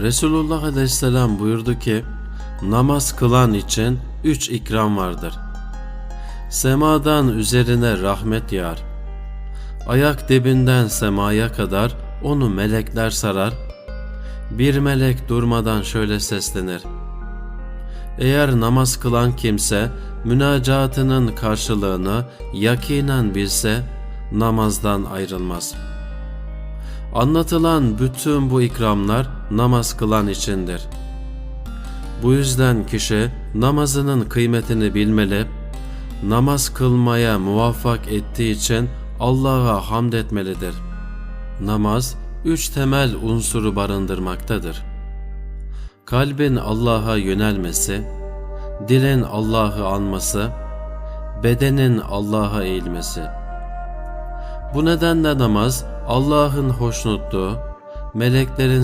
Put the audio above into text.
Resulullah Aleyhisselam buyurdu ki, namaz kılan için üç ikram vardır. Semadan üzerine rahmet yağar. Ayak dibinden semaya kadar onu melekler sarar. Bir melek durmadan şöyle seslenir. Eğer namaz kılan kimse münacatının karşılığını yakinen bilse namazdan ayrılmaz. Anlatılan bütün bu ikramlar namaz kılan içindir. Bu yüzden kişi namazının kıymetini bilmeli, namaz kılmaya muvaffak ettiği için Allah'a hamd etmelidir. Namaz üç temel unsuru barındırmaktadır. Kalbin Allah'a yönelmesi, dilin Allah'ı anması, bedenin Allah'a eğilmesi. Bu nedenle namaz Allah'ın hoşnutluğu, meleklerin